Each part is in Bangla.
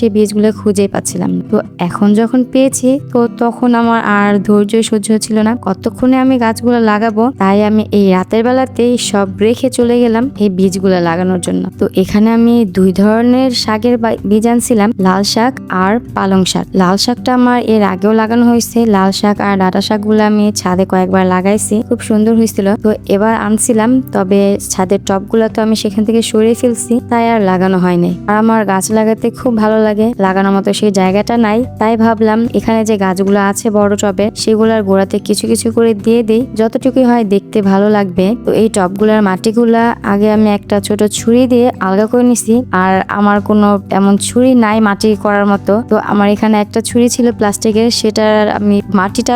সেই বীজগুলো খুঁজেই পাচ্ছিলাম। তো এখন যখন পেয়েছি, তো তখন আমার আর ধৈর্য সহ্য হচ্ছিল না। কতক্ষণে আমি গাছগুলো লাগাবো, তাই আমি এই রাতের বেলাতেই সব রেখে চলে গেলাম এই বীজগুলো লাগানোর জন্য। তো এখানে আমি দুই ধরনের শাকের বীজ আনছিলাম, লাল শাক আর পালং শাক। লাল শাকটা আমার এর আগেও লাগানো হয়েছে। লাল শাক আর ডাটা শাকগুলো আমি ছাদে কয়েকবার লাগাইছি। খুব সুন্দর হয়েছিল। তো এবার আনছিলাম, তবে ছাদের টপগুলো তো আমি সেখান থেকে সরিয়ে ফেলছি, তাই আর লাগানো হয়নি। আর আমার গাছ লাগাতে খুব ভালো লাগে লাগানোর মতো সেই জায়গাটা নাই। তাই ভাবলাম, এখানে যে গাছগুলো আছে বড় টবে, সেগুলোর গোড়াতে কিছু কিছু করে দিয়ে দিই। যতটুকুই হয় দেখতে ভালো লাগবে। তো এই টবগুলোর মাটিগুলা আগে আমি একটা ছোট ছুরি দিয়ে আলগা করে নিছি। আর আমার কোনো এমন ছুরি নাই মাটি করার মতো। তো আমার এখানে একটা ছুরি ছিল প্লাস্টিকের, সেটার আমি মাটিটা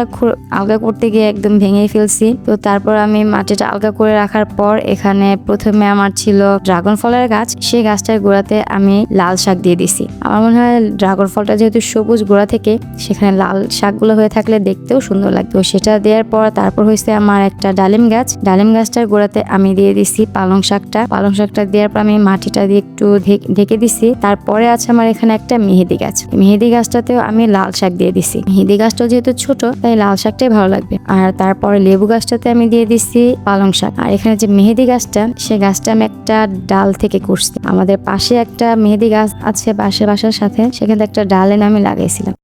আলগা করতে গিয়ে একদম ভেঙে ফেলছি। তো তারপর আমি মাটিটা আলগা করে রাখার পর এখানে প্রথমে আমার ছিল ড্রাগন ফলের গাছ। সেই গাছটার গোড়াতে আমি লাল শাক দিয়ে দিছি। আমার মনে হয় ড্রাগন ফলটা যেহেতু সবুজ গোড়া থেকে, সেখানে লাল শাকগুলো হয়ে থাকলে দেখতেও সুন্দর লাগবে তো সেটা দেওয়ার পর তারপর হয়েছে আমার একটা ডালিম গাছ। ডালিম গাছটার গোড়াতে আমি দিয়ে দিছি পালং শাকটা। পালং শাকটা দেওয়ার পর আমি মাটিটা দিয়ে একটু ঢেকে দিছি। তারপরে আছে আমার এখানে একটা মেহেদি গাছ। মেহেদি গাছটাতেও আমি লাল শাক দিয়ে দিছি। মেহেদি গাছটা যেহেতু ছোট, তাই লাল শাকটাই ভালো লাগবে। আর তারপরে লেবু গাছটাতে আমি দিয়ে দিছি পালং শাক। আর এখানে যে মেহেদি গাছটা, সে গাছটা আমি একটা ডাল থেকে করছি আমাদের পাশে একটা মেহেদি গাছ আছে, পাশে বাসার সাথে সেখানে একটা ডালে আমি লাগাইছিলাম।